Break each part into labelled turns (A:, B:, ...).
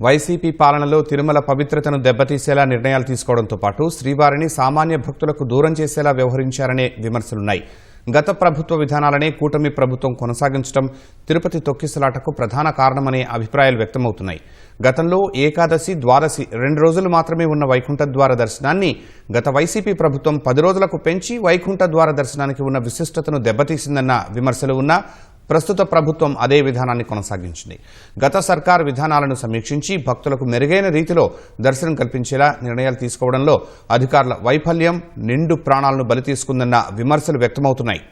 A: YCP పాలనలో తిరుమల పవిత్రతను దెబ్బతీసేలా నిర్ణయాలు తీసుకోవడంతో పాటు శ్రీవారిని సామాన్య భక్తులకు దూరం చేసేలా వ్యవహరించారనే విమర్శలున్నాయి. గత ప్రభుత్వ విధానాలనే కూటమి ప్రభుత్వం కొనసాగించడం తిరుపతి తొక్కిసలాటకు ప్రధాన కారణమనే అభిప్రాయాలు వ్యక్తమవుతున్నాయి. గతంలో ఏకాదశి ద్వాదశి రెండు రోజులు మాత్రమే ఉన్న వైకుంఠ ద్వార దర్శనాన్ని గత వైసీపీ ప్రభుత్వం పది రోజులకు పెంచి వైకుంఠ ద్వార దర్శనానికి ఉన్న విశిష్టతను దెబ్బతీసిందన్న విమర్శలు ఉన్నా ప్రస్తుత ప్రభుత్వం అదే విధానాన్ని కొనసాగించింది. గత సర్కార్ విధానాలను సమీక్షించి భక్తులకు మెరుగైన రీతిలో దర్శనం కల్పించేలా నిర్ణయాలు తీసుకోవడంలో అధికారుల వైఫల్యం నిండు ప్రాణాలను బలి తీసుకుందన్న విమర్శలు వ్యక్తమవుతున్నాయి.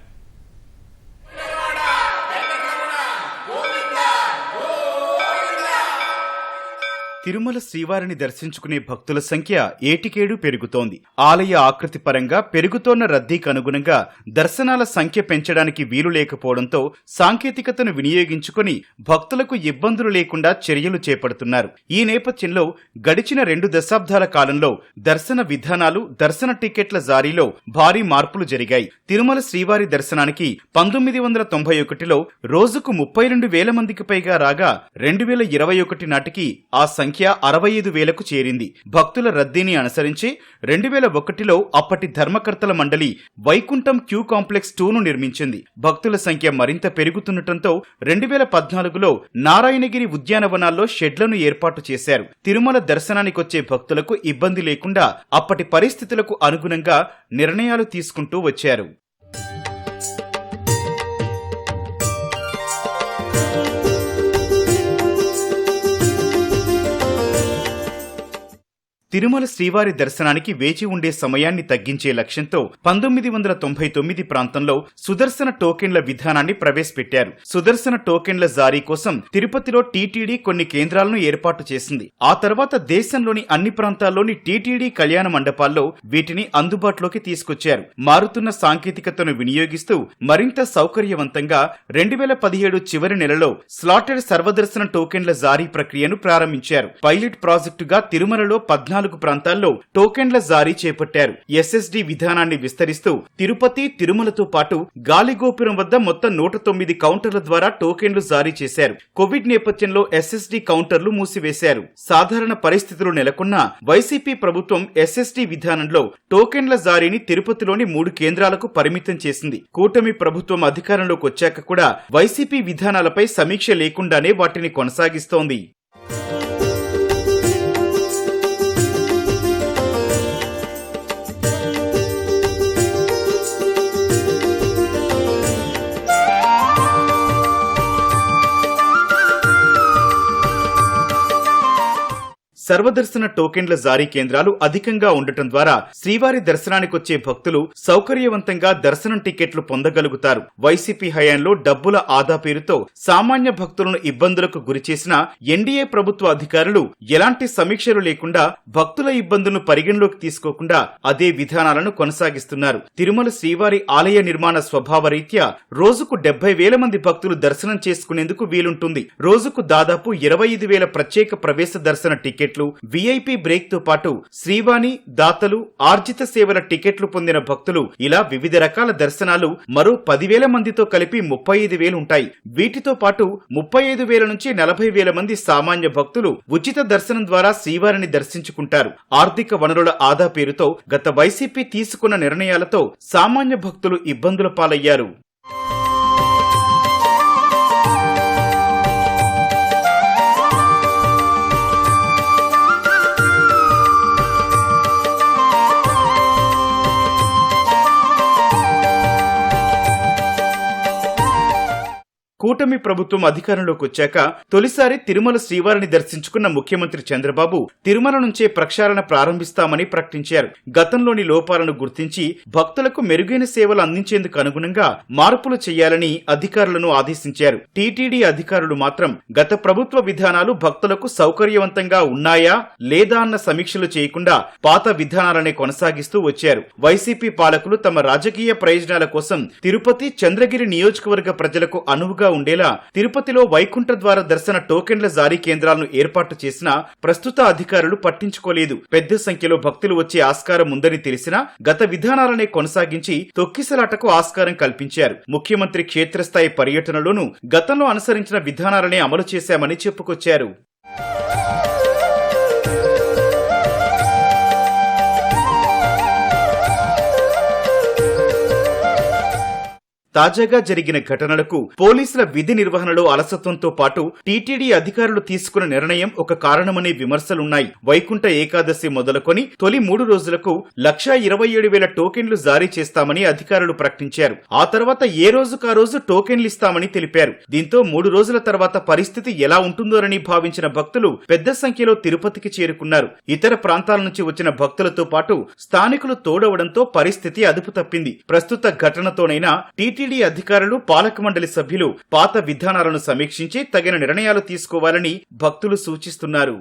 B: తిరుమల శ్రీవారిని దర్శించుకునే భక్తుల సంఖ్య ఏటికేడు పెరుగుతోంది. ఆలయ ఆకృతి పరంగా పెరుగుతోన్న రద్దీకి అనుగుణంగా దర్శనాల సంఖ్య పెంచడానికి వీలు లేకపోవడంతో సాంకేతికతను వినియోగించుకుని భక్తులకు ఇబ్బందులు లేకుండా చర్యలు చేపడుతున్నారు. ఈ నేపథ్యంలో గడిచిన రెండు దశాబ్దాల కాలంలో దర్శన విధానాలు దర్శన టికెట్ల జారీలో భారీ మార్పులు జరిగాయి. తిరుమల శ్రీవారి దర్శనానికి పంతొమ్మిది వందల తొంభై ఒకటిలో రోజుకు ముప్పై రెండు వేల మందికి పైగా రాగా రెండు వేల ఇరవై ఒకటి నాటికి ఆ సంఖ్య సంఖ్య అరవై ఐదు వేలకు చేరింది. భక్తుల రద్దీని అనుసరించి రెండు వేల ఒకటిలో అప్పటి ధర్మకర్తల మండలి వైకుంఠం క్యూ కాంప్లెక్స్ టూను నిర్మించింది. భక్తుల సంఖ్య మరింత పెరుగుతుండటంతో రెండు వేల పద్నాలుగులో నారాయణగిరి ఉద్యానవనాల్లో షెడ్లను ఏర్పాటు చేశారు. తిరుమల దర్శనానికొచ్చే భక్తులకు ఇబ్బంది లేకుండా అప్పటి పరిస్థితులకు అనుగుణంగా నిర్ణయాలు తీసుకుంటూ వచ్చారు. తిరుమల శ్రీవారి దర్శనానికి వేచి ఉండే సమయాన్ని తగ్గించే లక్ష్యంతో పంతొమ్మిది వందల తొంభై తొమ్మిది ప్రాంతంలో సుదర్శన టోకెన్ల విధానాన్ని ప్రవేశపెట్టారు. సుదర్శన టోకెన్ల జారీ కోసం తిరుపతిలో టీటీడీ కొన్ని కేంద్రాలను ఏర్పాటు చేసింది. ఆ తర్వాత దేశంలోని అన్ని ప్రాంతాల్లోని టీటీడీ కళ్యాణ మండపాల్లో వీటిని అందుబాటులోకి తీసుకొచ్చారు. మారుతున్న సాంకేతికతను వినియోగిస్తూ మరింత సౌకర్యవంతంగా రెండు వేల పదిహేడు చివరి నెలలో స్లాటెడ్ సర్వదర్శన టోకెన్ల జారీ ప్రక్రియను ప్రారంభించారు. పైలట్ ప్రాజెక్టుగా తిరుమలలో పద్నాలుగు ప్రాంతాల్లో టోకెన్ల జారీ చేపట్టారు. ఎస్ఎస్డి విధానాన్ని విస్తరిస్తూ తిరుపతి తిరుమలతో పాటు గాలిగోపురం వద్ద మొత్తం నూట తొమ్మిది కౌంటర్ల ద్వారా టోకెన్లు జారీ చేశారు. కోవిడ్ నేపథ్యంలో ఎస్ఎస్డి కౌంటర్లు మూసివేశారు. సాధారణ పరిస్థితులు నెలకొన్న వైసీపీ ప్రభుత్వం ఎస్ఎస్డి విధానంలో టోకెన్ల జారీని తిరుపతిలోని మూడు కేంద్రాలకు పరిమితం చేసింది. కూటమి ప్రభుత్వం అధికారంలోకి వచ్చాక కూడా వైసీపీ విధానాలపై సమీక్ష లేకుండానే వాటిని కొనసాగిస్తోంది. సర్వదర్శన టోకెన్ల జారీ కేంద్రాలు అధికంగా ఉండటం ద్వారా శ్రీవారి దర్శనానికొచ్చే భక్తులు సౌకర్యవంతంగా దర్శనం టికెట్లు పొందగలుగుతారు. వైసీపీ హయాంలో డబ్బుల ఆదా పేరుతో సామాన్య భక్తులను ఇబ్బందులకు గురిచేసిన ఎన్డీఏ ప్రభుత్వ అధికారులు ఎలాంటి సమీక్షలు లేకుండా భక్తుల ఇబ్బందులను పరిగణలోకి తీసుకోకుండా అదే విధానాలను కొనసాగిస్తున్నారు. తిరుమల శ్రీవారి ఆలయ నిర్మాణ స్వభావ రీత్యా రోజుకు డెబ్బై వేల మంది భక్తులు దర్శనం చేసుకునేందుకు వీలుంటుంది. రోజుకు దాదాపు ఇరవై ఐదు వేల ప్రత్యేక ప్రవేశ దర్శన టికెట్ టికెట్లు విఐపి బ్రేక్తో పాటు శ్రీవాణి దాతలు ఆర్జిత సేవల టికెట్లు పొందిన భక్తులు ఇలా వివిధ రకాల దర్శనాలు మరో పదివేల మందితో కలిపి ముప్పై ఐదు వేలు ఉంటాయి. వీటితో పాటు ముప్పై ఐదు వేల నుంచి నలభై వేల మంది సామాన్య భక్తులు ఉచిత దర్శనం ద్వారా శ్రీవారిని దర్శించుకుంటారు. ఆర్థిక వనరుల ఆదా పేరుతో గత వైసీపీ తీసుకున్న నిర్ణయాలతో సామాన్య భక్తులు ఇబ్బందుల పాలయ్యారు. కూటమి ప్రభుత్వం అధికారంలోకి వచ్చాక తొలిసారి తిరుమల శ్రీవారిని దర్శించుకున్న ముఖ్యమంత్రి చంద్రబాబు తిరుమల నుంచే ప్రక్షాళన ప్రారంభిస్తామని ప్రకటించారు. గతంలోని లోపాలను గుర్తించి భక్తులకు మెరుగైన సేవలు అందించేందుకు అనుగుణంగా మార్పులు చేయాలని అధికారులను ఆదేశించారు. టీటీడీ అధికారులు మాత్రం గత ప్రభుత్వ విధానాలు భక్తులకు సౌకర్యవంతంగా ఉన్నాయా లేదా అన్న సమీక్షలు చేయకుండా పాత విధానాలనే కొనసాగిస్తూ వచ్చారు. వైసీపీ పాలకులు తమ రాజకీయ ప్రయోజనాల కోసం తిరుపతి చంద్రగిరి నియోజకవర్గ ప్రజలకు అనువుగా ఉండేలా తిరుపతిలో వైకుంఠ ద్వార దర్శన టోకెన్ల జారీ కేంద్రాలను ఏర్పాటు చేసినా ప్రస్తుత అధికారులు పట్టించుకోలేదు. పెద్ద సంఖ్యలో భక్తులు వచ్చే ఆస్కారం ఉందని తెలిసినా గత విధానాలనే కొనసాగించి తొక్కిసలాటకు ఆస్కారం కల్పించారు. ముఖ్యమంత్రి క్షేత్రస్థాయి పర్యటనలోనూ గతంలో అనుసరించిన విధానాలనే అమలు చేశామని చెప్పుకొచ్చారు. తాజాగా జరిగిన ఘటనలకు పోలీసుల విధి నిర్వహణలో అలసత్వంతో పాటు టీటీడీ అధికారులు తీసుకున్న నిర్ణయం ఒక కారణమనే విమర్శలున్నాయి. వైకుంఠ ఏకాదశి మొదలుకొని తొలి మూడు రోజులకు లక్షా ఇరవై ఏడు వేల టోకెన్లు జారీ చేస్తామని అధికారులు ప్రకటించారు. ఆ తర్వాత ఏ రోజుకా రోజు టోకెన్లు ఇస్తామని తెలిపారు. దీంతో మూడు రోజుల తర్వాత పరిస్థితి ఎలా ఉంటుందోనని భావించిన భక్తులు పెద్ద సంఖ్యలో తిరుపతికి చేరుకున్నారు. ఇతర ప్రాంతాల నుంచి వచ్చిన భక్తులతో పాటు స్థానికులు తోడవడంతో పరిస్థితి అదుపు తప్పింది. ప్రస్తుత ఘటనతోనైనా టీటీడీ అధికారులు పాలక మండలి సభ్యులు పాత విధానాలను సమీక్షించి తగిన నిర్ణయాలు తీసుకోవాలని భక్తులు సూచిస్తున్నారు.